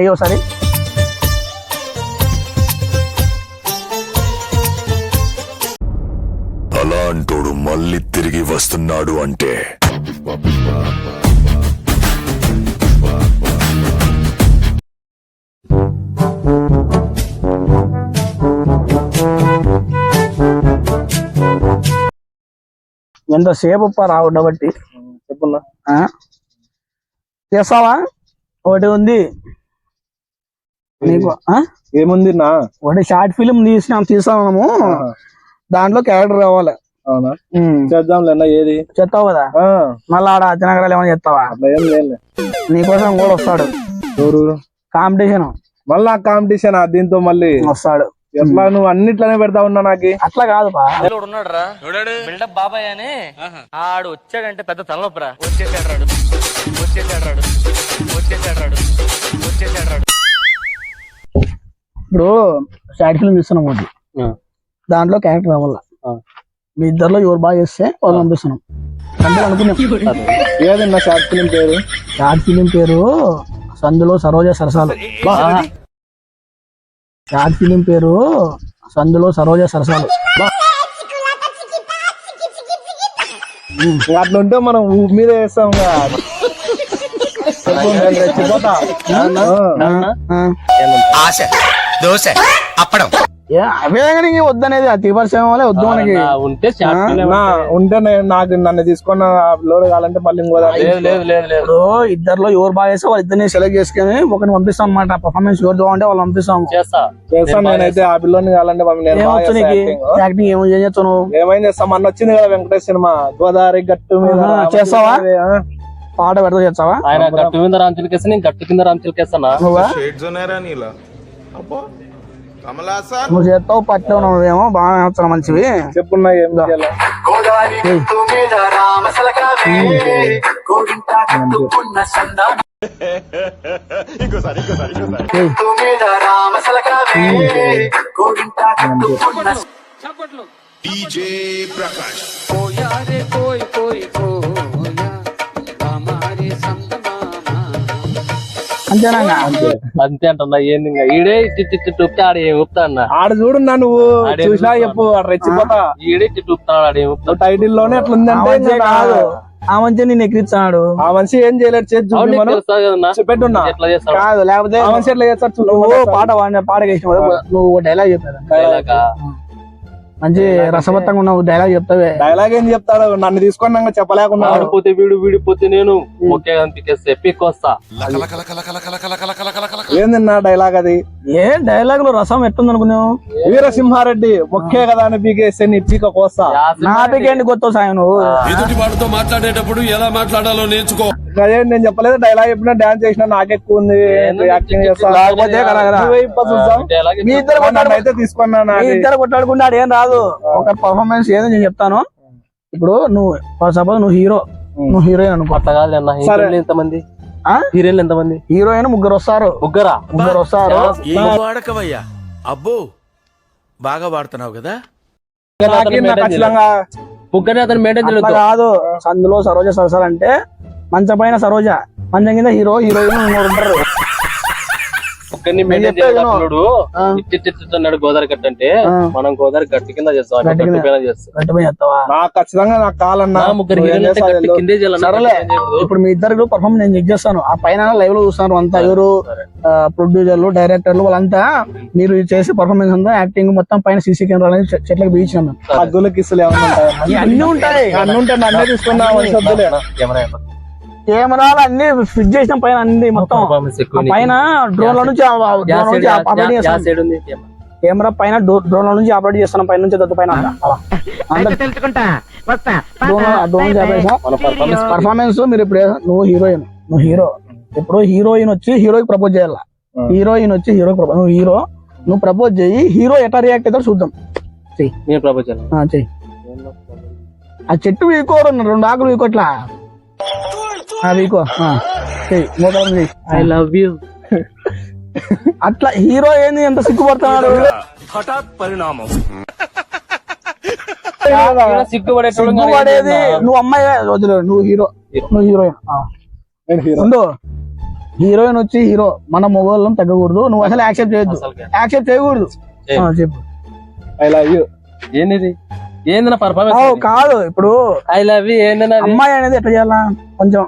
ఏ ఒకసారి. అలాంటోడు మళ్ళీ తిరిగి వస్తున్నాడు అంటే. ఎంతసేపు రావడం బట్టి చెప్పున్నా ఆ? చేస్తావా? ఒకటి ఉంది. నీకు? ఏముంది నా? ఒకటి షార్ట్ ఫిలిం తీసినాం తీసాము దాంట్లో క్యారెక్టర్ కావాలి అవునా. చేద్దాంలే ఏది? చెప్తావు కదా? ఆ, మళ్ళీ ఆడ తినగరాలు ఏమైనా చెప్తావా అట్లా ఏం లేదు నీకోసం కూడా వస్తాడు. ఎవరు? కాంపిటీషన్. మళ్ళా కాంపిటీషన్ దీంతో మళ్ళీ? వస్తాడు. ఎట్లా నువ్వు అన్నిట్లోనే పెడతా ఉన్నా నాకు? అట్లా కాదు ఉన్నాడు రా బిల్డప్ బాబాయ్ అని ఆడు వచ్చాడంటే పెద్ద తలనొప్పరా. వచ్చేసాడు రాడు. వచ్చేసాడు రాడు. వచ్చేసాడు రాడు. వచ్చేసాడు రాడు. ఇప్పుడు షార్ట్ ఫిల్మ్ తీస్తున్నాం ఒకటి. దాంట్లో క్యారెక్టర్ రావాల? మీ ఇద్దరిలో ఎవరు బాగా చేస్తే వాళ్ళు పంపిస్తున్నాం. అంటే అనుకున్నాం. షార్ట్ ఫిలిం పేరు? షార్ట్ ఫిలిం పేరు సందులో సరోజ సరసాలు. షార్ట్ ఫిలిం పేరు సందులో సరోజ సరసాలు. అట్లా ఉంటే మనం ఊపి మీద వేస్తాం. ఆశ. దోశ అప్పడం. ఏ అవే కానీ ఇంక వద్దనేది ఆ తీపరిశ్రమ వల్లే వద్దు మనకి. ఉంటే ఉంటే నేను నాకు నన్ను తీసుకున్న లోడ్ కావాలంటే మళ్ళీ ఇంకో దాంట్లో లేదు లేదు లేదు లేదు. ఇప్పుడు ఇద్దరిలో ఎవరు బాగా చేస్తే వాళ్ళు ఇద్దరిని సెలెక్ట్ చేసుకుని ఒకరిని పంపిస్తాం అన్నమాట. పర్ఫార్మెన్స్ ఎవరు బాగుంటే వాళ్ళు పంపిస్తాం. చేస్తా. చేస్తాను నేనైతే ఆ పిల్లని కావాలంటే. యాక్టింగ్ ఏమో ఏం చేస్తావు నువ్వు? ఏమైంది చేస్తాం మొన్న వచ్చింది కదా వెంకటేష్ సినిమా. గోదావరి గట్టు మీద చేస్తావా? పాట పెడతా చేస్తావా? ఆయన గట్టు మీద రాంచులకేసి నేను గట్టు కింద నీలా. అబ్బో. కమలా సార్. నువ్వు చేస్తావు పట్టు నువ్వేమో బాగా చేస్తావు మంచివి. చెప్పున్నా ఏం చేయాలి? ఏయ్, డీజే ప్రకాష్. అంతేనా? అంతే. అంటున్నా ఏంది ఇంకా? ఈడే ఇట్టి టుప్తే ఆడ ఏం అన్న? ఆడ చూడున్నా నువ్వు చూసినా. చెప్పు ఆడ రెచ్చిపోతా. ఈడే ఇట్టి ఆడ ఏం నువ్వు టైటిల్లోనే మంచి ఇంకా కాదు. ఆ మంచి నేను ఎక్కిరిస్తాడు. ఆ మనిషి ఏం చేయలేడు చేసి పెట్టున్నా కాదు లేకపోతే ఆ మనిషి ఎట్లా చేస్తాడు నువ్వు పాట పాట నువ్వు డైలాగ్ చెప్పాడు డైలాగా? మంచి రసవత్తంగా ఉన్నావు డైలాగ్ చెప్తావే. డైలాగ్ ఏం చెప్తాడు? నన్ను తీసుకొని నాకు చెప్పలేకున్నాడు ఆడిపోతే వీడు వీడిపోతే నేను. ఒకే కనిపించేస్తే పిక్కొస్తా ఏందన్నా డైలాగ్ అది? ఏ డైలాగ్లో రసం ఎట్టుంది అనుకున్నావు వీరసింహారెడ్డి మొక్కే కదా అని పీకేస్తే నీ పీక కోస్తా. నాపికేంటి కొత్త సాయం నువ్వు ఎదుటి వాడితో మాట్లాడేటప్పుడు ఎలా మాట్లాడాలో నేర్చుకో. అదే నేను చెప్పలేదు డైలాగ్ చెప్పినా డాన్స్ చేసినా నాకెక్కువ ఉంది యాక్టింగ్ చేస్తా లేకపోతే కదా కదా. నువ్వే ఇప్ప చూద్దాం. డైలాగ్ మీ ఇద్దరు అయితే తీసుకున్నా మీ నాది. ఇద్దరు కొట్లాడుకుంటే ఏం రాదు. ఒక పర్ఫార్మెన్స్ ఏదో నేను చెప్తాను. ఇప్పుడు నువ్వు సపోజ్ నువ్వు హీరో నువ్వు హీరోయిన్ అనుకో. అట్లా కాదు అన్న హీరోయిన్లు ఎంతమంది? ఆ? హీరోయిన్లు ఎంతమంది? హీరోయిన్ ముగ్గురు వస్తారు. ముగ్గురా? ముగ్గురు వస్తారు. వాడకవయ్యా అబ్బో బాగా వాడుతున్నావు కదా? నాకి నాకు ఖచ్చితంగా. ముగ్గురిని అతను మెయింటైన్ కాదు. సందులో సరోజ సరసాలు అంటే మంచం పైన సరోజ మంచం కింద హీరో హీరోయిన్ ఉంటారు మెయింటైన్ గోదావరి గట్టు అంటే. మనం గోదావరి గట్టు కింద చేస్తాం ఖచ్చితంగా నాకు కావాలన్నా నా ముగ్గురు నువ్వు ఏం హీరోయిన్లు అంటే చేస్తావో గట్టు తెలియదు. కిందే చేయాలన్నా, సరేలే. గట్టు కింద చేయకూడదు. ఇప్పుడు మీ ఇద్దరు పర్ఫార్మెన్స్ నేను చెక్ చేస్తాను ఆ పైన లైవ్లో చూస్తాను అంతా ఎవరు ప్రొడ్యూసర్లు డైరెక్టర్లు వాళ్ళంతా మీరు చేసే పర్ఫార్మెన్స్ అంతా యాక్టింగ్ మొత్తం పైన సీసీ కెమెరా చెట్లకు బీచినాం కిస్సులు ఏమైనా ఉంటాయా అన్ని ఉంటాయి అన్ని ఉంటే నన్నే తీసుకున్నా కెమెరా కెమెరాలు అన్ని ఫిట్ చేసిన పైన అన్ని మొత్తం. పైన డ్రోన్ల నుంచి కెమెరా. పైన డ్రోన్ల నుంచి ఆపరేట్ చేస్తున్నాం పైన నుంచి దత్తు పైన పర్ఫార్మెన్స్ మీరు ఇప్పుడు నువ్వు హీరోయిన్ నువ్వు హీరో. ఇప్పుడు హీరోయిన్ వచ్చి హీరోకి ప్రపోజ్ చేయాల? హీరోయిన్ వచ్చి హీరోకి ప్రపోజ్ నువ్వు హీరో నువ్వు ప్రపోజ్ చేయి హీరో ఎట్లా రియాక్ట్ అవుతాడు చూద్దాం. చెయ్యి. ప్రపంచం ఆ, చెయ్యి. ఆ చెట్టు వీకో రెండు రెండు ఆకులు వీకో మోకాలం ఐ లవ్ యూ అట్లా హీరో ఏంది ఎంత సిగ్గుపడుతున్నాడు? హఠాత్ పరిణామం. సిగ్గుపడేది నువ్వు అమ్మాయి వదిలే నువ్వు హీరో. నువ్వు హీరోయిన్ హీరోయిన్ వచ్చి హీరో. మన మొగోళ్ళం తగ్గకూడదు. నువ్వు అసలు యాక్సెప్ట్ చేయొద్దు. యాక్సెప్ట్ చేయకూడదు. చెప్పు. ఐ లవ్ యూ ఏంది ఏంది నా ఓ, పర్ఫార్మెన్స్ కాదు ఇప్పుడు ఐ లవ్ యూ ఏంది అమ్మాయి అనేది ఎట్లా చేయాలా? కొంచెం.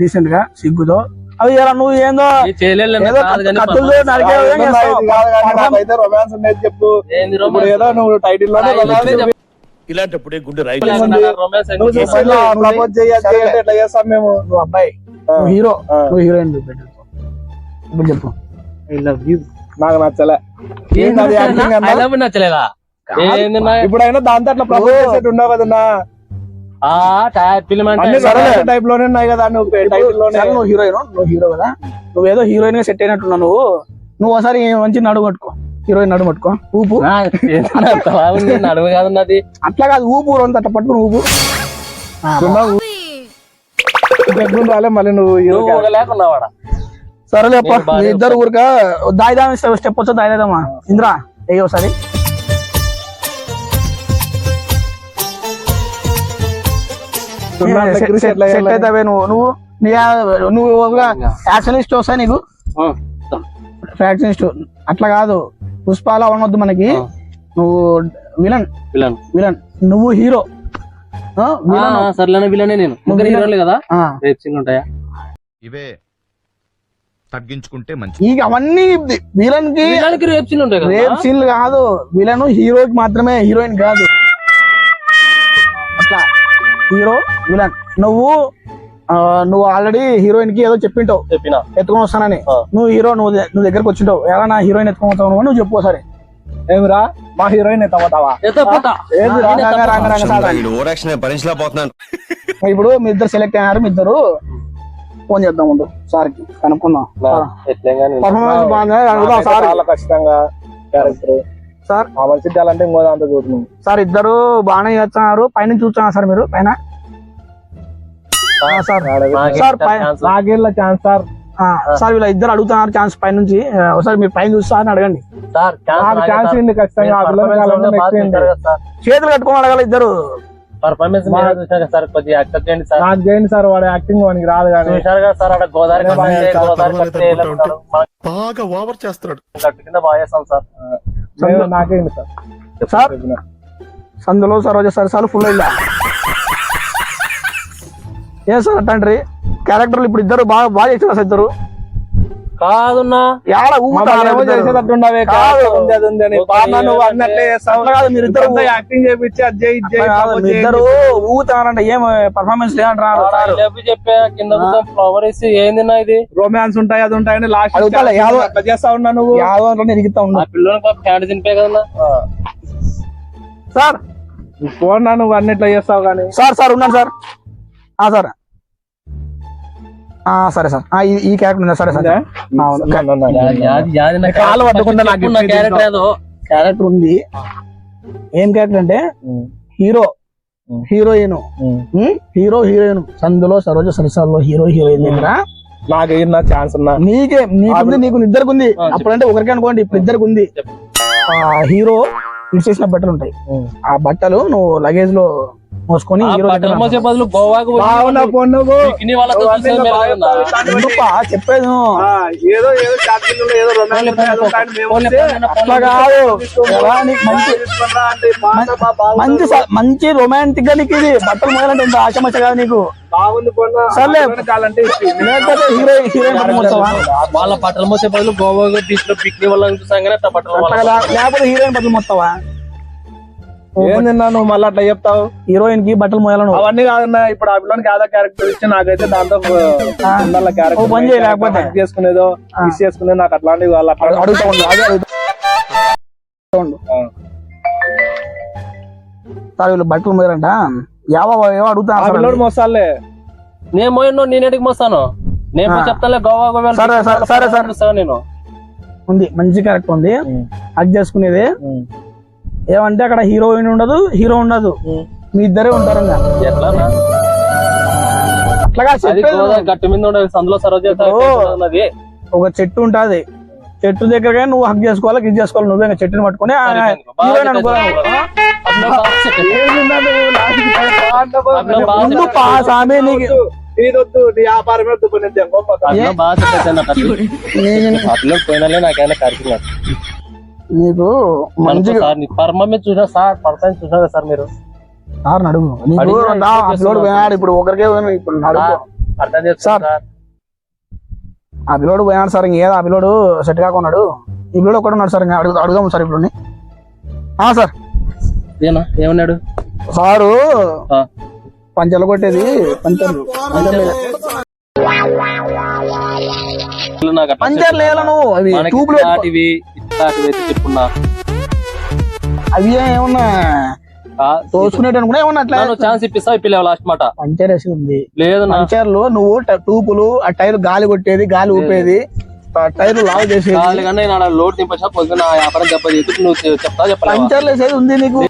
డీసెంట్గా సిగ్గుతో. అవి ఇలా నువ్వు ఏందో కత్తులతో నరికే విధంగా. రొమాన్స్ ఉండేది చెప్పు. ఇప్పుడు ఏదో నువ్వు టైటిల్ ఇలాంటప్పుడే గుండె ఎట్లా చేస్తాం మేము? నువ్వు అబ్బాయి. నువ్వు హీరో నువ్వు హీరోయిన్ ఇప్పుడు చెప్పు. ఐ లవ్ యూ నాకు నచ్చలే. నచ్చలేదా? ఇప్పుడైనా దాంతో అట్లా చేసేట్టు ఉండవు కదన్నా? టైప్లోనే ఉన్నాయి కదా నువ్వు టైటిల్లోనే నువ్వు హీరోయిన్ నువ్వు హీరో కదా. నువ్వు ఏదో హీరోయిన్గా సెట్ అయినట్టున్నావు నువ్వు. నువ్వు ఒకసారి మంచి నడుము పట్టుకో. హీరోయిన్ నడుము పట్టుకో. ఊపు. నడుము కాదు నాది అట్లా కాదు ఊపు అంత పట్టుకుని ఊపు. రాలే మళ్ళీ నువ్వు. ఒక లేకున్నావాడా సరేలే అప్ప నేను బాగానే మీ ఇద్దరు ఊరిక దాయిదాం స్టెప్ వచ్చా దాయిదామా ఇంద్రా ఏ ఒకసారి. సెట్? అవుతావే నువ్వు. నువ్వు నీ నువ్వు ఒక యాక్షనిస్ట్ వస్తా నీకు? ఫ్యాక్షనిస్ట్ అట్లా కాదు. పుష్పాలు అవనొద్దు మనకి. నువ్వు విలన్. విలన్. విలన్. నువ్వు హీరో. విలన్. సర్లేనే విలనే నేను. ముగ్గురు. హీరోలు కదా? రేపు సీన్ ఉంటాయా? ఇవే తగ్గించుకుంటే మంచి ఇక అవన్నీ విలన్కి విలన్కి రేపు సీన్ ఉంటాయి కదా? రేప్ సీన్లు కాదు. విలన్ హీరోకి మాత్రమే హీరోయిన్ కాదు. Hero villain. నువ్వు ఆ, నువ్వు ఆల్రెడీ హీరోయిన్కి ఏదో చెప్పింటావు. చెప్పిన. ఎత్తుకొని వస్తానని. నువ్వు హీరో నువ్వు నువ్వు దగ్గరకు వచ్చింటావు. ఎలా నా హీరోయిన్ ఎత్తుకొని వస్తావు నువ్వు చెప్పు ఒకసారి. ఏమిరా? మా హీరోయిన్ ఎత్తపోతావా సార్. భరించలేకపోతున్నాను ఇప్పుడు మీ ఇద్దరు సెలెక్ట్ అయ్యారు మీ ఇద్దరు ఫోన్ చేద్దాం ముందు కనుక్కుందాం. పర్ఫార్మెన్స్ బాగుంది? సార్ చాలా ఖచ్చితంగా క్యారెక్టర్ సార్. చేయాలంటే ఇంకో దాంతో నువ్వు సార్ ఇద్దరు బాగానే చేస్తున్నారు. పైన చూస్తున్నారు సార్ మీరు? పైన? ఆ, సార్. సార్ పై- ఛాన్స్ నాకేళ్ళ ఛాన్స్ సార్. ఆ, సార్ వీళ్ళ ఇద్దరు అడుగుతున్నారు ఛాన్స్ పై నుంచి. ఒకసారి మీరు పైన చూసి సార్ అడగండి. Sir chance. ఇవ్వండి ఖచ్చితంగా. చేతులు కట్టుకొని అడగాలి ఇద్దరు. పర్ఫార్మెన్స్ సార్ కొద్దిగా యాక్సెప్ట్ చేయండి సార్. నాకు చేయండి సార్ వాడి యాక్టింగ్ వానికి రాదు కానీ. చూశారు కదా సార్ అక్కడ గోదావరి గోదావరి బాగా ఓవర్ చేస్తున్నాడు. కింద బాగా చేస్తాం సార్. నాకేంటి సార్? సార్? సందులో సరోజ సరసాలు ఫుల్ అయిందా ఏం సార్ తండ్రి క్యారెక్టర్లు ఇప్పుడు ఇద్దరు బాగా బాగా చేసిన సార్ ఇద్దరు కాదున్నా. యాడ. చేసేటట్టుండవే కాదు. ఉంది అది ఉంది అని నువ్వు అన్నట్లే చేస్తావు. కాదు మీరు ఇద్దరు యాక్టింగ్ చేపించి అది చేయి చేయి కాదు. ఇద్దరు ఏం పర్ఫార్మెన్స్ లేదంటారు? సార్ చెప్పి చెప్పా కింద ఫ్లవర్ ఏందిన్నా ఇది? రొమాన్స్ ఉంటాయి అది ఉంటాయని లాస్ట్ అట్లా చేస్తా ఉన్నా నువ్వు? యాదో అంటే ఇరుగుతా ఆ ఉన్నా పిల్లలకి పాపం హ్యాండ్ తినిపే కదన్నా. సార్. ఫోన్ నా నువ్వు అన్ని ఇట్లా చేస్తావు కానీ? సార్ సార్ ఉన్నాను సార్. ఆ సార్. సరే సార్. ఆ, ఈ- క్యారెక్టర్ ఉందా? సరే సార్. కాలు క్యారెక్టర్ ఏదో. క్యారెక్టర్ ఉంది. ఏం క్యారెక్టర్ అంటే? హీరో. హీరోయిన్. Hero heroine. సందులో సరోజ సరసాల్లో హీరో హీరోయిన్ దగ్గర నాకు ఏం ఛాన్స్ ఉన్నా. నీకే నీకుంది నీకు ఇద్దరికి ఉంది. అప్పుడంటే ఒకరికి అనుకోండి ఇప్పుడు ఇద్దరికి ఉంది హీరో ఇచ్చేసిన బట్టలు ఉంటాయి. ఆ బట్టలు నువ్వు లగేజ్లో మోసుకొని బదులు గోవాకు? చెప్పేది ఏదో ఏదో మంచి. మంచి రొమాంటిక్గా నీకు ఇది బట్టలు మోయాలంటే ఇంత ఆశమచ్చ కాదు నీకు? వాళ్ళ బట్టలు మోసే బదులు గోవా బీచ్లో పిక్నిక్ వాళ్ళని చూసాం కానీ అట్లా బట్టలు అట్లా వాళ్ళ లే- లేకపోతే హీరోయిన్ బట్టలు మోస్తావా? ఏం తిన్నా నువ్వు మళ్ళీ అట్లా చెప్తావు? హీరోయిన్కి బట్టలు మోయాలను అవన్నీ కాదన్నా ఇప్పుడు ఆ పిల్లని కాదా క్యారెక్టర్ ఇచ్చి నాకైతే దాంతో ఓ పని చేయి లేకపోతే. క్యారెక్టర్ చేసుకునేదో. మిస్ చేసుకునేది నాకు అట్లాంటివి వాళ్ళు అట్లా అడుగుతా ఉండు అదే అడుగుతా. సార్ వీళ్ళు బట్టలు మోయాలంట? ఏవో ఏవో అడుగుతా మోసాలే నేను మోయను నేను ఎడికి మోస్తాను? నేను. చెప్తాను గోవా గోవా సరే, సరే, సరే, నేను. ఉంది మంచి క్యారెక్టర్ ఉంది. అది చేసుకునేది. ఏమంటే అక్కడ హీరోయిన్ ఉండదు హీరో ఉండదు. మీ ఇద్దరే ఉంటారు ఇంకా. ఎట్లా? అట్లాగా గట్టు మీద ఉండదు సందులో సరోజ ఒక చెట్టు ఉంటది. చెట్టు దగ్గర నువ్వు హక్ చేసుకోవాలి గిజ్ చేసుకోవాలి నువ్వే ఇంకా చెట్టుని పట్టుకొని ఆ హీరోయిన్ అనుకోవాలి అట్లా బాగా చెప్పు. అట్లా బాగా ముందు చెప్పు. పా సామి నీకు. నీదొద్దు నీ వ్యాపారమే వద్దు నేను తెంగోపోతా అట్లా బాగా చెప్పేసాను అట్లా నీ- ఆ పిల్లలు పోయినాలే నాకేమైనా నీకు మంచిగా సార్ నీ పర్మ మీద చూసినా సార్ పర్సన్ చూసినా కదా సార్ మీరు? సార్ అడుగు నీకు అప్లోడ్. పోయినాడు ఇప్పుడు ఒకరికే పోయినా ఇప్పుడు సార్, అర్థం చేసుకోండి సార్. పిల్లోడు పోయినాడు సార్ ఇంకేదో ఆ పిల్లోడు సెట్ కాకున్నాడు. పిల్లోడు ఒకడు ఉన్నాడు సార్ ఇంకా అడుగు అడుగుదాం సార్ ఇప్పుడు ఆ సార్. ఏనా ఏమన్నాడు? సారు. పంచలు కొట్టేది. అట్లా పంచర్లు వేయాల నువ్వు? అవి అయితే చెప్పున్నా. అవి ఏమన్నా తోసుకునేటి అనుకున్నా ఏమన్నా అట్లా నన్ను ఛాన్స్ ఇప్పిస్తా ఇప్పిలేవు లాస్ట్ మాట. పంచర్ వేసి ఉంది. లేదు నా పంచర్లు నువ్వు ట- ట్యూబులు ఆ టైర్ గాలి కొట్టేది గాలి ఊపేది ఆ టైర్ లావు చేసేది. కాదు కానీ నా లోడ్ దింపచ్చా పొద్దున వ్యాపారం దెబ్బ చేసి నువ్వు చెప్తా చెప్పలేదు పంచర్లు వేసేది ఉంది నీకు.